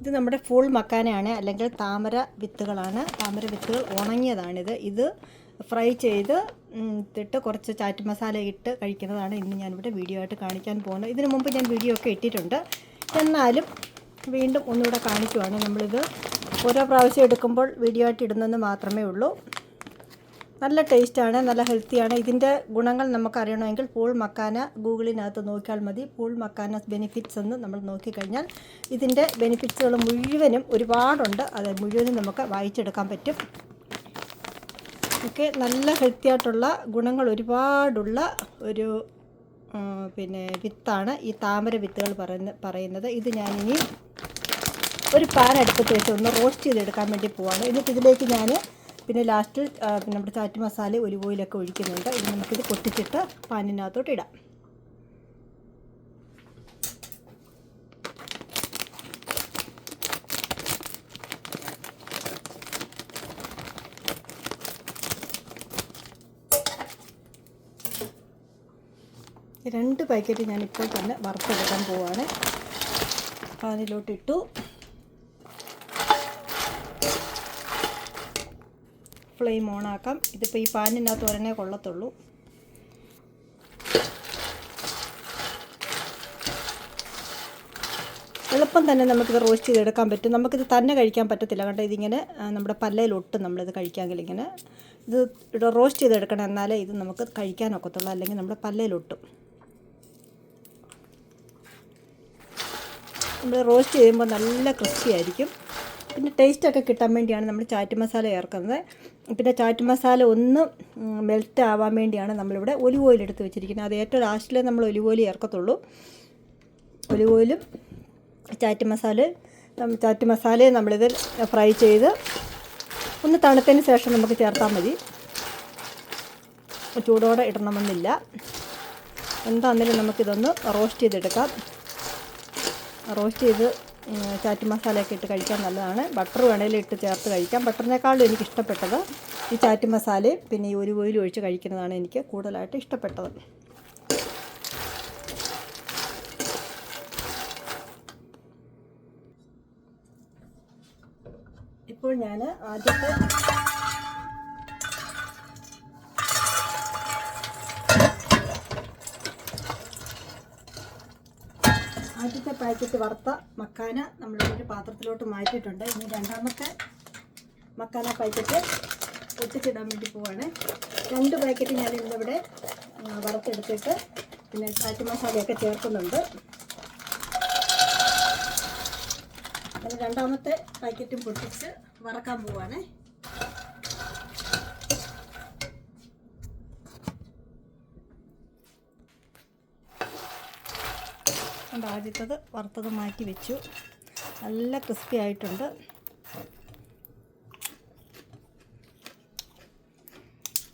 ഇത് നമ്മുടെ ഫുൾ മക്കാനയാണ് അല്ലെങ്കിൽ താമര വിത്തുകളാണ്. താമര വിത്തുകൾ ഉണങ്ങിയതാണിത്. ഇത് ഫ്രൈ ചെയ്ത് ഇട്ടിട്ട് കുറച്ച് ചാറ്റ് മസാല ഇട്ട് കഴിക്കുന്നതാണ് ഇന്ന് ഞാനിവിടെ വീഡിയോ ആയിട്ട് കാണിക്കാൻ പോകുന്നത്. ഇതിനു മുമ്പ് ഞാൻ വീഡിയോ ഒക്കെ ഇട്ടിട്ടുണ്ട്. എന്നാലും വീണ്ടും ഒന്നുകൂടെ കാണിക്കുവാണ്. നമ്മളിത് ഓരോ പ്രാവശ്യം എടുക്കുമ്പോൾ വീഡിയോ ആയിട്ട് ഇടുന്നെന്ന് മാത്രമേ ഉള്ളൂ. നല്ല ടേസ്റ്റാണ് നല്ല ഹെൽത്തിയാണ്. ഇതിന്റെ ഗുണങ്ങൾ നമുക്ക് അറിയണമെങ്കിൽ പൂൾ മക്കാന ഗൂഗിളിനകത്ത് നോക്കിയാൽ മതി. പൂൾ മക്കാന ബെനിഫിറ്റ്സ് എന്ന് നമ്മൾ നോക്കിക്കഴിഞ്ഞാൽ ഇതിന്റെ ബെനിഫിറ്റ്സുകൾ മുഴുവനും ഒരുപാടുണ്ട്. അത് മുഴുവനും നമുക്ക് വായിച്ചെടുക്കാൻ പറ്റും. ഒക്കെ നല്ല ഹെൽത്തി ആയിട്ടുള്ള ഗുണങ്ങൾ ഒരുപാടുള്ള ഒരു പിന്നെ വിത്താണ് ഈ താമര വിത്തുകൾ പറയുന്ന പറയുന്നത്. ഇത് ഞാനിനി ഒരു പാൻ അടുപ്പത്ത് വെച്ച് ഒന്ന് റോസ്റ്റ് ചെയ്തെടുക്കാൻ വേണ്ടി പോവാണ്. എന്നിട്ട് ഇതിലേക്ക് ഞാൻ പിന്നെ ലാസ്റ്റ് പിന്നെ നമ്മുടെ ചാറ്റ് മസാല ഒലിവ് ഓയിലൊക്കെ ഒഴിക്കുന്നുണ്ട്. ഇത് നമുക്കിത് പൊട്ടിച്ചിട്ട് പാനിനകത്തോട്ട് ഇടാം. രണ്ട് പാക്കറ്റ് ഞാനിപ്പോൾ തന്നെ വറുത്തെടുക്കാൻ പോവാണ്. പാനിലോട്ട് ഫ്ലെയിം ഓണാക്കാം. ഇതിപ്പോൾ ഈ പാനിനകത്ത് ഒരനെ കൊള്ളത്തുള്ളൂ. എളുപ്പം തന്നെ നമുക്കിത് റോസ്റ്റ് ചെയ്തെടുക്കാൻ പറ്റും. നമുക്കിത് തന്നെ കഴിക്കാൻ പറ്റത്തില്ല. കണ്ടോ ഇതിങ്ങനെ നമ്മുടെ പല്ലയിലൊട്ടും നമ്മളിത് കഴിക്കാമെങ്കിൽ ഇങ്ങനെ. ഇത് റോസ്റ്റ് ചെയ്തെടുക്കണം എന്നാലേ ഇത് നമുക്ക് കഴിക്കാനൊക്കത്തുള്ളൂ അല്ലെങ്കിൽ നമ്മുടെ പല്ലയിലൊട്ടും. നമ്മൾ റോസ്റ്റ് ചെയ്യുമ്പോൾ നല്ല ക്രിസ്പി ആയിരിക്കും. പിന്നെ ടേസ്റ്റൊക്കെ കിട്ടാൻ വേണ്ടിയാണ് നമ്മൾ ചാറ്റ് മസാല ചേർക്കുന്നത്. പിന്നെ ചാറ്റ് മസാല ഒന്ന് മെൽറ്റ് ആവാൻ വേണ്ടിയാണ് നമ്മളിവിടെ ഒലിവ് ഓയിൽ എടുത്ത് വെച്ചിരിക്കുന്നത്. അത് ഏറ്റവും ലാസ്റ്റിലേ നമ്മൾ ഒലിവ് ഓയിൽ ചേർക്കത്തുള്ളൂ. ഒലിവ് ഓയിലും ചാറ്റ് മസാല ചാറ്റ് മസാലയും നമ്മളിത് ഫ്രൈ ചെയ്ത് ഒന്ന് തണുത്തതിന് ശേഷം നമുക്ക് ചേർത്താൽ മതി. ചൂടോടെ ഇടണമെന്നില്ല. എന്താണെങ്കിലും നമുക്കിതൊന്ന് റോസ്റ്റ് ചെയ്തെടുക്കാം. റോസ്റ്റ് ചെയ്ത് ചാറ്റ് മസാലയൊക്കെ ഇട്ട് കഴിക്കാൻ നല്ലതാണ്. ബട്ടർ വേണേലും ഇട്ട് ചേർത്ത് കഴിക്കാം. ബട്ടറിനേക്കാളും എനിക്ക് ഇഷ്ടപ്പെട്ടത് ഈ ചാറ്റ് മസാലയും പിന്നെ ഈ ഒരു ഓയിലും ഒഴിച്ച് കഴിക്കുന്നതാണ് എനിക്ക് കൂടുതലായിട്ട് ഇഷ്ടപ്പെട്ടത്. ഇപ്പോൾ ഞാൻ ആദ്യത്തെ ആദ്യത്തെ പാക്കറ്റ് വറുത്ത മക്കാന നമ്മൾ ഒരു പാത്രത്തിലോട്ട് മാറ്റിയിട്ടുണ്ട്. ഇനി രണ്ടാമത്തെ മക്കാന പാക്കറ്റ് പൊട്ടിച്ചിടാൻ വേണ്ടി പോവാണ്. രണ്ട് പാക്കറ്റ് ഞാൻ ഇന്നിവിടെ വറുത്തെടുത്തിട്ട് പിന്നെ ചാറ്റ് മസാലയൊക്കെ ചേർക്കുന്നുണ്ട്. രണ്ടാമത്തെ പാക്കറ്റും പൊട്ടിച്ച് വറക്കാൻ പോവാണ്. കൊണ്ട് ആദ്യത്തത് വറുത്തത് മാറ്റി വെച്ചു. നല്ല ക്രിസ്പി ആയിട്ടുണ്ട്.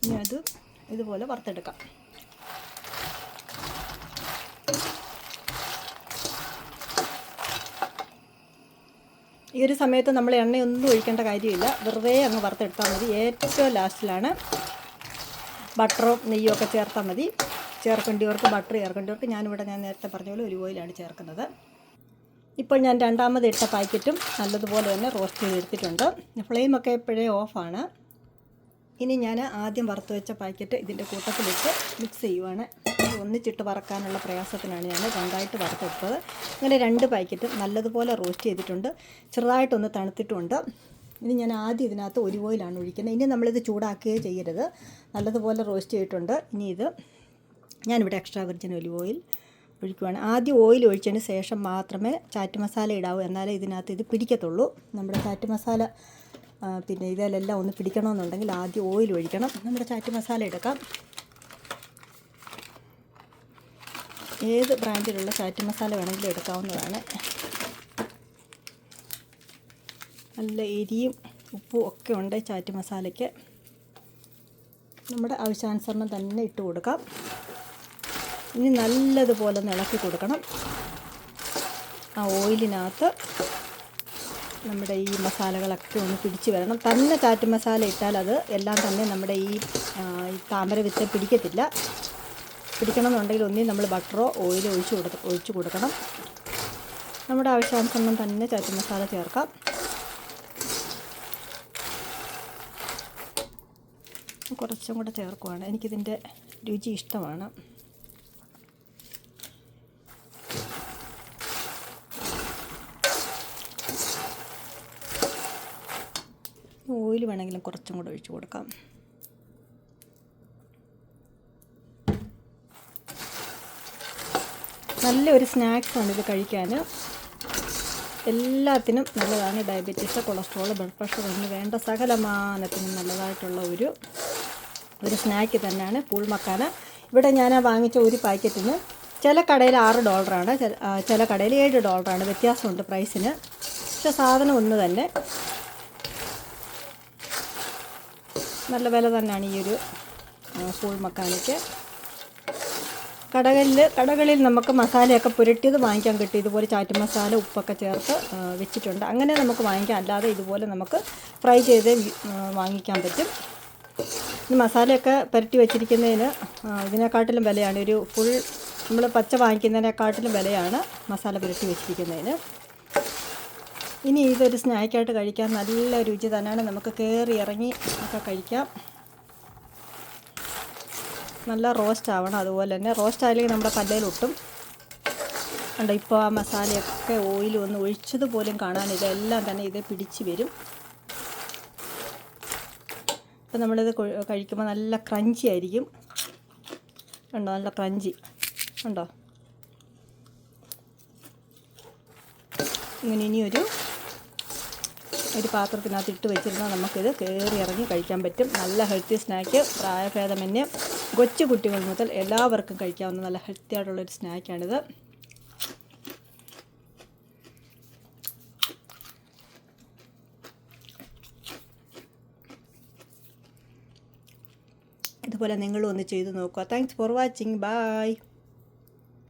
ഇനി അത് ഇതുപോലെ വറുത്തെടുക്കാം. ഈ ഒരു സമയത്ത് നമ്മൾ എണ്ണയൊന്നും ഒഴിക്കേണ്ട കാര്യമില്ല. വെറുതെ അങ്ങ് വറുത്തെടുത്താൽ മതി. ഏറ്റവും ലാസ്റ്റിലാണ് ബട്ടറും നെയ്യും ഒക്കെ ചേർത്താൽ മതി. ചേർക്കേണ്ടിയവർക്ക് ബട്ടർ ചേർക്കേണ്ടിയവർക്ക് ഞാനിവിടെ ഞാൻ നേരത്തെ പറഞ്ഞ പോലെ ഒരു ഓയിലാണ് ചേർക്കുന്നത്. ഇപ്പോൾ ഞാൻ രണ്ടാമത് ഇട്ട പാക്കറ്റും നല്ലതുപോലെ തന്നെ റോസ്റ്റ് ചെയ്തെടുത്തിട്ടുണ്ട്. ഫ്ലെയിമൊക്കെ എപ്പോഴേ ഓഫാണ് ഇനി ഞാൻ ആദ്യം വറുത്ത് വെച്ച പാക്കറ്റ് ഇതിന്റെ കൂട്ടത്തിലിട്ട് മിക്സ് ചെയ്യുവാണ്. ഒന്നിച്ചിട്ട് വറക്കാനുള്ള പ്രയാസത്തിനാണ് ഞാൻ രണ്ടായിട്ട് വറുത്തെടുത്തത്. അങ്ങനെ രണ്ട് പാക്കറ്റും നല്ലതുപോലെ റോസ്റ്റ് ചെയ്തിട്ടുണ്ട്. ചെറുതായിട്ടൊന്ന് തണുത്തിട്ടുണ്ട്. ഇനി ഞാൻ ആദ്യം ഇതിനകത്ത് ഒരു ഓയിലാണ് ഒഴിക്കുന്നത്. ഇനി നമ്മളിത് ചൂടാക്കുകയോ ചെയ്യരുത്. നല്ലതുപോലെ റോസ്റ്റ് ചെയ്തിട്ടുണ്ട്. ഇനി ഇത് ഞാനിവിടെ എക്സ്ട്രാ വെർജിൻ ഒലിവ് ഓയിൽ ഒഴിക്കുവാണ്. ആദ്യം ഓയിൽ ഒഴിച്ചതിന് ശേഷം മാത്രമേ ചാറ്റ് മസാല ഇടാവൂ. എന്നാലേ ഇതിനകത്ത് ഇത് പിടിക്കത്തുള്ളൂ. നമ്മുടെ ചാറ്റ് മസാല പിന്നെ ഇതിലെല്ലാം ഒന്ന് പിടിക്കണമെന്നുണ്ടെങ്കിൽ ആദ്യം ഓയിൽ ഒഴിക്കണം. നമ്മുടെ ചാറ്റ് മസാല എടുക്കാം. ഏത് ബ്രാൻഡിലുള്ള ചാറ്റ് മസാല വേണമെങ്കിലും എടുക്കാവുന്നതാണ്. നല്ല എരിയും ഉപ്പും ഒക്കെ ഉണ്ട് ചാറ്റ് മസാലയ്ക്ക് നമ്മുടെ ആവശ്യാനുസരണം തന്നെ ഇട്ട് കൊടുക്കാം. ഇനി നല്ലതുപോലെ ഒന്ന് ഇളക്കി കൊടുക്കണം. ആ ഓയിലിനകത്ത് നമ്മുടെ ഈ മസാലകളൊക്കെ ഒന്ന് പിടിച്ച് വരണം. തന്നെ ചാറ്റ് മസാല ഇട്ടാൽ അത് എല്ലാം തന്നെ നമ്മുടെ ഈ താമര വിത്ത് പിടിക്കത്തില്ല. പിടിക്കണമെന്നുണ്ടെങ്കിൽ ഒന്നേ നമ്മൾ ബട്ടറോ ഓയിലോ ഒഴിച്ച് കൊടുക്ക ഒഴിച്ച് കൊടുക്കണം. നമ്മുടെ ആവശ്യാനുസരണം തന്നെ ചാറ്റ് മസാല ചേർക്കാം. കുറച്ചും കൂടെ ചേർക്കുവാണ്. എനിക്കിതിന്റെ രുചി ഇഷ്ടമാണ്. ഓയിൽ വേണമെങ്കിലും കുറച്ചും കൂടെ ഒഴിച്ചു കൊടുക്കാം. നല്ലൊരു സ്നാക്സാണ് ഇത് കഴിക്കാൻ. എല്ലാത്തിനും നല്ലതാണ് ഡയബറ്റീസ് കൊളസ്ട്രോൾ ബ്ലഡ് പ്രഷർ എന്ന് വേണ്ട സകലമാനത്തിനും നല്ലതായിട്ടുള്ള ഒരു ഒരു സ്നാക്ക് തന്നെയാണ് പൂൾമക്കാന ഇവിടെ ഞാൻ വാങ്ങിച്ച ഒരു പാക്കറ്റിന് ചില കടയിൽ ആറ് ഡോളറാണ് ചില- കടയിൽ ഏഴ് ഡോളറാണ് വ്യത്യാസമുണ്ട് പ്രൈസിന്. പക്ഷെ സാധനം ഒന്ന് തന്നെ. നല്ല വില തന്നെയാണ് ഈ ഒരു സ്കൂൾ മക്കാനയ്ക്ക്. കടകളിൽ കടകളിൽ നമുക്ക് മസാലയൊക്കെ പുരട്ടിയത് വാങ്ങിക്കാൻ കിട്ടും. ഇതുപോലെ ചാറ്റ് മസാല ഉപ്പൊക്കെ ചേർത്ത് വെച്ചിട്ടുണ്ട്. അങ്ങനെ നമുക്ക് വാങ്ങിക്കാം. അല്ലാതെ ഇതുപോലെ നമുക്ക് ഫ്രൈ ചെയ്ത് വാങ്ങിക്കാൻ പറ്റും. മസാലയൊക്കെ പുരട്ടി വെച്ചിരിക്കുന്നതിന് ഇതിനെക്കാട്ടിലും വിലയാണ്. ഒരു ഫുൾ നമ്മൾ പച്ച വാങ്ങിക്കുന്നതിനെക്കാട്ടിലും വിലയാണ് മസാല പുരട്ടി വെച്ചിരിക്കുന്നതിന്. ഇനി ഇതൊരു സ്നാക്കായിട്ട് കഴിക്കാൻ നല്ല രുചി തന്നെയാണ്. നമുക്ക് കയറി ഇറങ്ങി ഒക്കെ കഴിക്കാം. നല്ല റോസ്റ്റ് ആവണം അതുപോലെ തന്നെ. റോസ്റ്റ് ആയാലും നമ്മുടെ പല്ലയിലൊട്ടും ഉണ്ട് ഇപ്പോൾ ആ മസാലയൊക്കെ ഓയിൽ ഒന്ന് ഒഴിച്ചതുപോലും കാണാനില്ല എല്ലാം തന്നെ ഇത് പിടിച്ച് വരും. ഇപ്പം നമ്മളിത് കഴിക്കുമ്പോൾ നല്ല ക്രഞ്ചി ആയിരിക്കും. ഉണ്ടോ നല്ല ക്രഞ്ചി ഉണ്ടോ ഇങ്ങനെ ഇനിയൊരു ഒരു പാത്രത്തിനകത്ത് ഇട്ട് വെച്ചിരുന്നാൽ നമുക്കിത് കയറി ഇറങ്ങി കഴിക്കാൻ പറ്റും. നല്ല ഹെൽത്തി സ്നാക്ക് പ്രായഭേദമന്യേ കൊച്ചു കുട്ടികൾ മുതൽ എല്ലാവർക്കും കഴിക്കാവുന്ന നല്ല ഹെൽത്തി ആയിട്ടുള്ളൊരു സ്നാക്കാണിത് ഇതുപോലെ നിങ്ങളും ഒന്ന് ചെയ്തു നോക്കുക. Thanks for watching bye